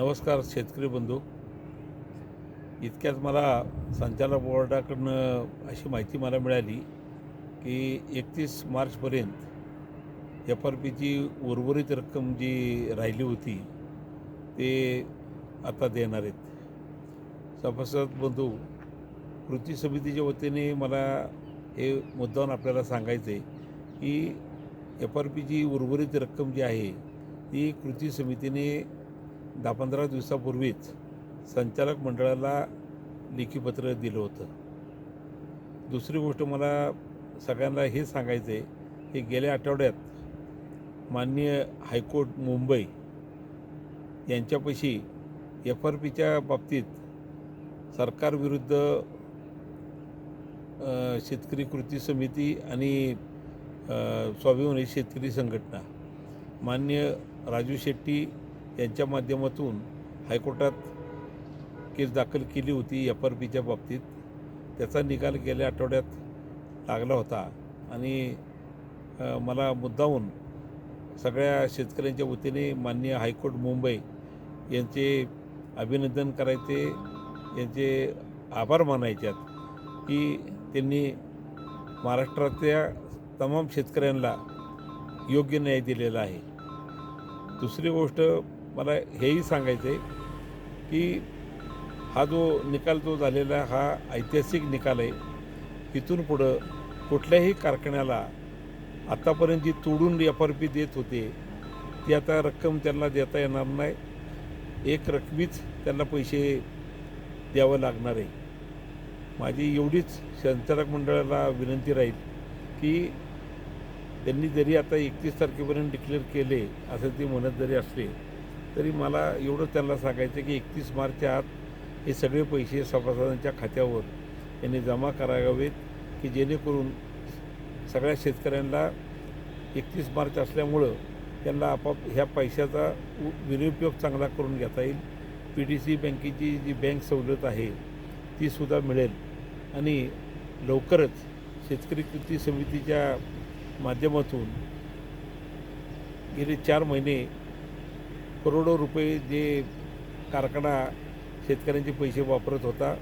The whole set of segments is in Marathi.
नमस्कार शेतकरी बंधू. इतक्यात मला संचालक बोर्डाकडनं अशी माहिती मला मिळाली की एकतीस मार्चपर्यंत एफ आर पीची उर्वरित रक्कम जी राहिली होती ते आता देणार आहेत. सभासद बंधू कृती समितीच्या वतीने मला हे मुद्दाहून आपल्याला सांगायचं आहे की एफ आर पीची उर्वरित रक्कम जी आहे ती कृती समितीने दहा पंधरा दिवसापूर्वीच संचालक मंडळाला लिखीपत्र दिलं होतं. दुसरी गोष्ट मला सगळ्यांना हे सांगायचं आहे की गेल्या आठवड्यात माननीय हायकोर्ट मुंबई यांच्यापाशी एफ आर पीच्या बाबतीत सरकारविरुद्ध शेतकरी कृती समिती आणि स्वाभिमानी शेतकरी संघटना मान्य राजू शेट्टी यांच्या माध्यमातून हायकोर्टात केस दाखल केली होती एफ आर पीच्या बाबतीत. त्याचा निकाल गेल्या आठवड्यात लागला होता. आणि मला मुद्दाहून सगळ्या शेतकऱ्यांच्या वतीने माननीय हायकोर्ट मुंबई यांचे अभिनंदन करायचे यांचे आभार मानायच्यात की त्यांनी महाराष्ट्रातल्या तमाम शेतकऱ्यांना योग्य न्याय दिलेला आहे. दुसरी गोष्ट मला हेही सांगायचं आहे की हा जो निकाल जो झालेला हा ऐतिहासिक निकाल आहे. इथून पुढं कुठल्याही कारखान्याला आत्तापर्यंत जी तोडून एफ आर पी देत होते ती आता रक्कम त्यांना देता येणार नाही. एक रकमीच त्यांना पैसे द्यावं लागणार आहे. माझी एवढीच संचालक मंडळाला विनंती राहील की त्यांनी जरी आता एकतीस तारखेपर्यंत डिक्लेअर केले असं ते म्हणत जरी असले तरी मला एवढं त्यांना सांगायचं की एकतीस मार्चच्या आत हे सगळे पैसे सभासदांच्या खात्यावर यांनी जमा करावेत की जेणेकरून सगळ्या शेतकऱ्यांना एकतीस मार्च असल्यामुळं त्यांना आपाप ह्या पैशाचा उ- विनियोग चांगला करून घेता येईल. पी डी सी बँकेची जी बँक सवलत आहे तीसुद्धा मिळेल. आणि लवकरच शेतकरी कृती समितीच्या माध्यमातून गेले चार महिने करोडो रुपये जे कारखाना शेतकऱ्यांचे पैसे वापरत होता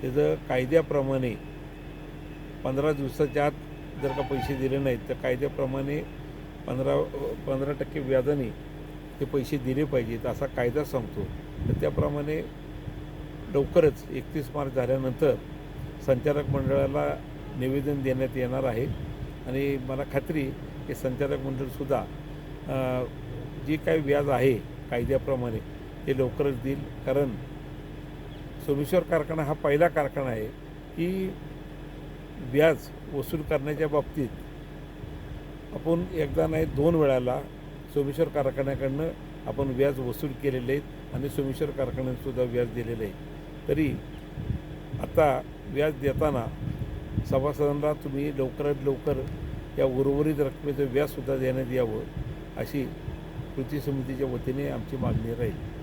त्याचं कायद्याप्रमाणे पंधरा दिवसाच्या आत जर का पैसे दिले नाहीत तर कायद्याप्रमाणे पंधरा पंधरा टक्के व्याजाने ते पैसे दिले पाहिजेत असा कायदा सांगतो. तर त्याप्रमाणे लवकरच एकतीस मार्च झाल्यानंतर संचालक मंडळाला निवेदन देण्यात येणार आहे. आणि मला खात्री की संचालक मंडळसुद्धा जे काही व्याज आहे कायद्याप्रमाणे ते लवकरच देईल. कारण सोमेश्वर कारखाना हा पहिला कारखाना आहे की व्याज वसूल करण्याच्या बाबतीत आपण एकदा नाही दोन वेळाला सोमेश्वर कारखान्याकडनं आपण व्याज वसूल केलेले आहेत आणि सोमेश्वर कारखान्यातसुद्धा व्याज दिलेलं आहे तरी आता व्याज देताना सभासदांना तुम्ही लवकरात लवकर या उर्वरित रकमेचं व्याजसुद्धा देण्यात यावं अशी कृती समितीच्या वतीने आमची मागणी राहील.